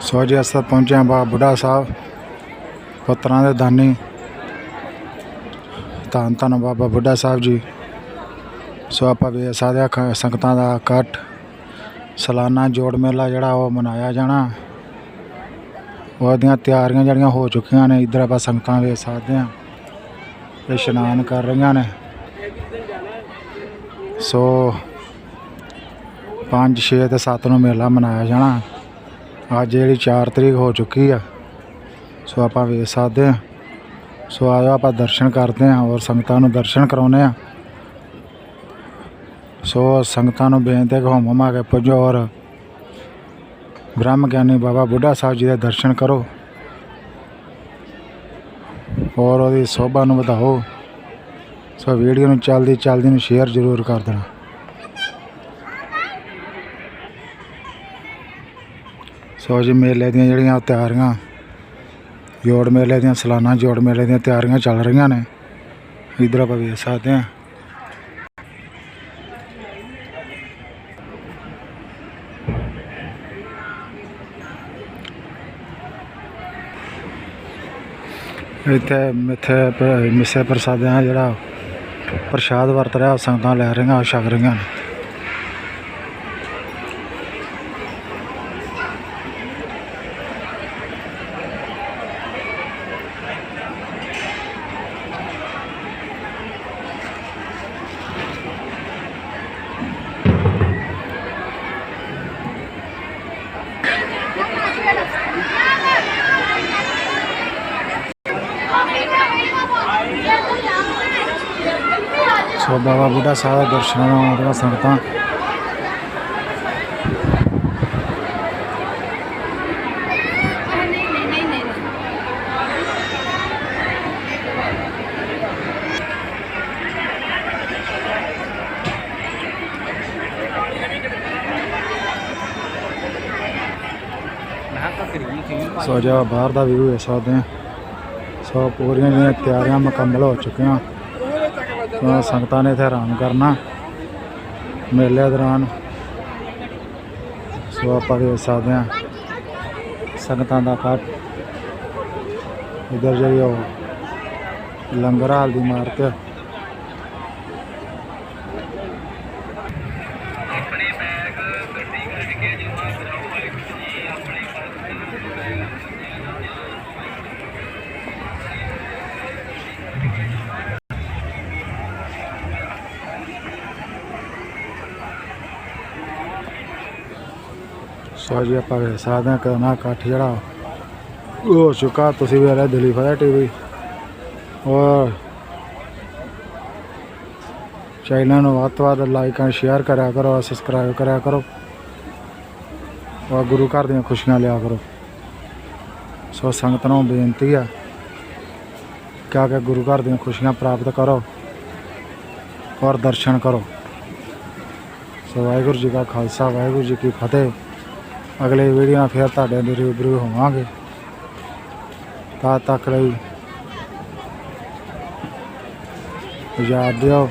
ਸੋ ਜੀ ਅਸਾਂ ਪਹੁੰਚੇ ਬਾਬਾ ਬੁੱਢਾ ਸਾਹਿਬ, ਪੁੱਤਰਾਂ ਦੇ ਦਾਨੀ। ਧੰਨ ਧੰਨ ਬਾਬਾ ਬੁੱਢਾ ਸਾਹਿਬ ਜੀ। ਸੋ ਆਪਾਂ ਵੀ ਸਾਧਿਆ ਖ- ਸੰਗਤਾਂ ਦਾ ਇਕੱਠ। ਸਾਲਾਨਾ ਜੋੜ ਮੇਲਾ ਜਿਹੜਾ ਉਹ ਮਨਾਇਆ ਜਾਣਾ। ਉਹਦੀਆਂ ਤਿਆਰੀਆਂ ਜਿਹੜੀਆਂ ਹੋ ਚੁੱਕੀਆਂ ਨੇ, ਇੱਧਰ ਆਪਾਂ ਸੰਗਤਾਂ ਵੇਖ ਸਕਦੇ ਹਾਂ। ਇਹ ਇਸ਼ਨਾਨ ਕਰ ਰਹੀਆਂ ਨੇ। ਸੋ 5 6 ਤੇ 7 ਨੂੰ ਮੇਲਾ ਮਨਾਇਆ ਜਾਣਾ। ਅੱਜ ਜਿਹੜੀ 4 ਤਰੀਕ ਹੋ ਚੁੱਕੀ ਆ, ਸੋ ਆਪਾਂ ਵੇਖ ਸਕਦੇ ਹਾਂ ਸੋ ਆਜੋ ਆਪਾਂ ਦਰਸ਼ਨ ਕਰਦੇ ਹਾਂ ਔਰ ਸੰਗਤਾਂ ਨੂੰ ਦਰਸ਼ਨ ਕਰਾਉਂਦੇ ਹਾਂ ਸੋ ਸੰਗਤਾਂ ਨੂੰ ਬੇਨਤੀ ਹੈ ਕਿ ਹੋਮ ਹਮਾ ਕੇ ਪੁੱਜੋ ਔਰ ਬ੍ਰਹਮ ਗਿਆਨੀ ਬਾਬਾ ਬੁੱਢਾ ਸਾਹਿਬ ਜੀ ਦੇ ਦਰਸ਼ਨ ਕਰੋ। ਔਰ ਉਹਦੀ ਸੋਭਾ ਨੂੰ ਵਧਾਓ। ਸੋ ਵੀਡੀਓ ਨੂੰ ਚੱਲਦੀ ਚੱਲਦੀ ਨੂੰ ਸ਼ੇਅਰ ਜ਼ਰੂਰ ਕਰ ਦੇਣਾ। ਸੋ ਜੀ, ਮੇਲੇ ਦੀਆਂ ਜਿਹੜੀਆਂ ਤਿਆਰੀਆਂ, ਜੋੜ ਮੇਲੇ ਦੀਆਂ, ਸਲਾਨਾ ਜੋੜ ਮੇਲੇ ਦੀਆਂ ਤਿਆਰੀਆਂ ਚੱਲ ਰਹੀਆਂ ਨੇ। ਇਧਰ ਆਪਾਂ ਵੇਖ ਸਕਦੇ ਹਾਂ। ਇੱਥੇ ਮਿੱਥੇ ਮਿੱਸੇ ਪ੍ਰਸਾਦਿਆਂ ਜਿਹੜਾ ਪ੍ਰਸ਼ਾਦ ਵਰਤ ਰਿਹਾ ਉਹ ਸੰਗਤਾਂ ਲੈ ਰਹੀਆਂ ਉਹ ਛਕ ਰਹੀਆਂ ਨੇ। ਸੋ ਬਾਬਾ ਬੁੱਢਾ ਸਾਹਿਬ ਦੇ ਦਰਸ਼ਨਾਂ ਨੂੰ ਆਉਂਦੀਆਂ ਸੰਗਤਾਂ ਸੋ ਜਾ ਬਾਹਰ ਦਾ ਵਿਊ ਇਸ ਸਕਦੇ ਹਾਂ। ਸੋ ਪੂਰੀਆਂ ਜਿਹੜੀਆਂ ਤਿਆਰੀਆਂ ਮੁਕੰਮਲ ਹੋ ਚੁੱਕੀਆਂ। ਸੋ ਸੰਗਤਾਂ ਨੇ ਇੱਥੇ ਆਰਾਮ ਕਰਨਾ। ਮੇਲੇ ਦੌਰਾਨ ਸੋ ਆਪਾਂ ਵੇਖ ਸਕਦੇ ਹਾਂ ਸੰਗਤਾਂ ਦਾ ਪਾਠ। ਇਧਰ ਜਿਹੜੀ ਉਹ ਲੰਗਰ ਹਾਲ ਦੀ ਇਮਾਰਤ ਹੈ ਸੋ ਜੀ ਆਪਾਂ ਵੇਖ ਸਕਦੇ ਹਾਂ ਕਰਨਾ ਇਕੱਠ ਜਿਹੜਾ, ਉਹ ਹੋ ਚੁੱਕਾ, ਤੁਸੀਂ ਵੀ ਰਹੇ ਦਿੱਲੀ ਫਤਿਹ ਟੀਵੀ। ਔਰ ਚੈਨਲ ਨੂੰ ਵੱਧ ਤੋਂ ਵੱਧ ਲਾਈਕ ਐਂਡ ਸ਼ੇਅਰ ਕਰਿਆ ਕਰੋ ਸਬਸਕ੍ਰਾਈਬ ਕਰਿਆ ਕਰੋ। ਔਰ ਗੁਰੂ ਘਰ ਦੀਆਂ ਖੁਸ਼ੀਆਂ ਲਿਆ ਕਰੋ। ਸੋ ਸੰਗਤ ਨੂੰ ਬੇਨਤੀ ਆ ਕਿ ਕਿ ਗੁਰੂ ਘਰ ਦੀਆਂ ਖੁਸ਼ੀਆਂ ਪ੍ਰਾਪਤ ਕਰੋ ਔਰ ਦਰਸ਼ਨ ਕਰੋ। ਸੋ ਵਾਹਿਗੁਰੂ ਜੀ ਕਾ ਖਾਲਸਾ, ਵਾਹਿਗੁਰੂ ਜੀ ਕੀ ਫਤਿਹ। ਅਗਲੇ ਵੀਡੀਓ ਨਾਲ ਫਿਰ ਤੁਹਾਡੇ ਦੇ ਰੂਬਰੂ ਹੋਵਾਂਗੇ। ਤਦ ਤੱਕ ਲਈ ਯਾਦ ਦਿਓ।